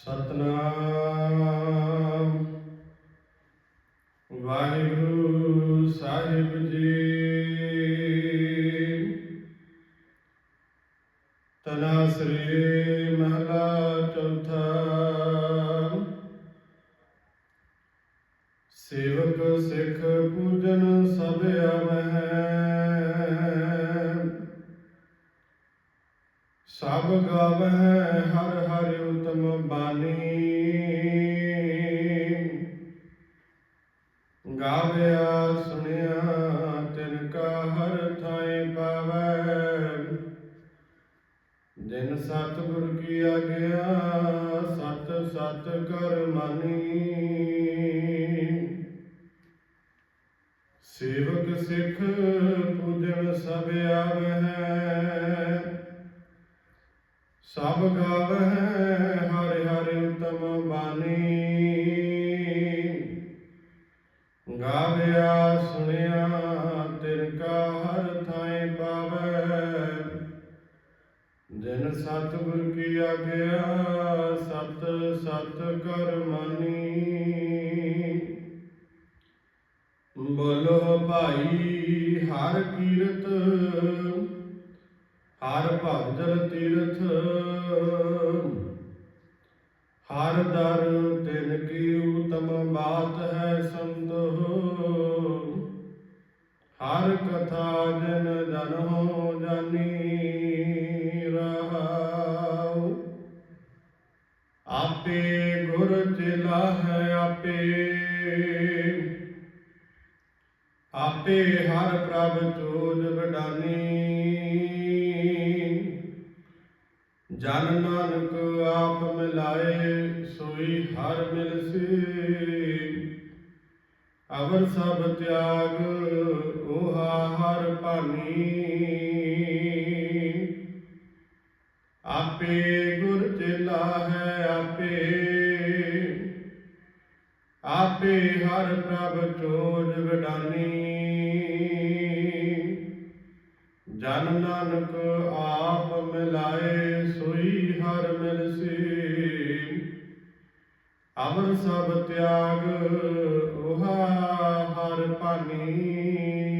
ਸਤਨਾਮ ਵਾਹਿਗੁਰੂ ਸਾਹਿਬ ਜੀ ਤਨਾਸਰੀ ਮਹਲਾ ਚੌਥਾ ਸੇਵਕ ਸਿੱਖ ਪੂਜਨ ਸਭ ਆਵਹਿ ਸਭ ਗਾਵਹਿ ਹਰ ਹਰਿ ਉਤਮ ਬਾਣੀ ਗਾਵਿਆ, ਸੁਣਿਆ, ਤਿਨ ਕਾ ਹਰ ਥਾਏ ਪਾਵੈ। ਜਿਨ ਸਤਿਗੁਰ ਕੀ ਆਗਿਆ, ਸਤ ਸਤ ਕਰ ਮਾਨੀ। ਸੇਵਕ ਸਿੱਖ ਪੂਜਨ ਸਭ ਆਵਹਿ। ਸਭ ਗਾਵਹਿ ਹਰਿ ਹਰਿ ਉਤਮ ਬਾਣੀ। ਗਾਵਿਆ, ਸੁਣਿਆ, ਤਿਨ ਕਾ ਹਰ ਥਾਈ ਪਾਵੈ। ਜਿਨ ਸਤਿਗੁਰ ਕੀ ਆਗਿਆ, ਸਤ ਸਤ ਕਰ ਮਾਨੀ। ਬੋਲੋ ਭਾਈ, ਹਰ ਕੀਰਤ, ਹਰ ਭਗਜਲ ਤੀਰਥ ਹਰ ਦਰ ਤਿਨ ਕੀ ਉਤਮ ਬਾਤ ਹੈ ਸੰਤੋ। ਹਰ ਕਥਾ ਜਨ ਜਨ ਹੋ ਜਾਨੀ ਰਹਾਉ ਆਪੇ ਗੁਰ ਚੇਲਾ ਹੈ ਆਪੇ। ਆਪੇ ਹਰ ਪ੍ਰਭ ਚੋਜ ਵਡਾਨੀ। ਜਨ ਨਾਨਕ ਆਪ ਮਿਲਾਏ ਹਰ ਮਿਲਸੀ ਅਵਰ ਸਭ ਤਿਆਗ, ਓਹਾ ਹਰ ਭਾਨੀ। ਆਪੇ ਗੁਰ ਚੇਲਾ ਹੈ ਆਪੇ। ਆਪੇ ਹਰ ਪ੍ਰਭ ਚੋਜ ਵਡਾਨੀ। ਜਨ ਨਾਨਕ ਆਪ ਮਿਲਾਏ, ਸੋਈ ਹਰ ਮਿਲਸੀ ਅਵਰ ਸਭ ਤਿਆਗ ਉਹਾ ਹਰ ਪਾਣੀ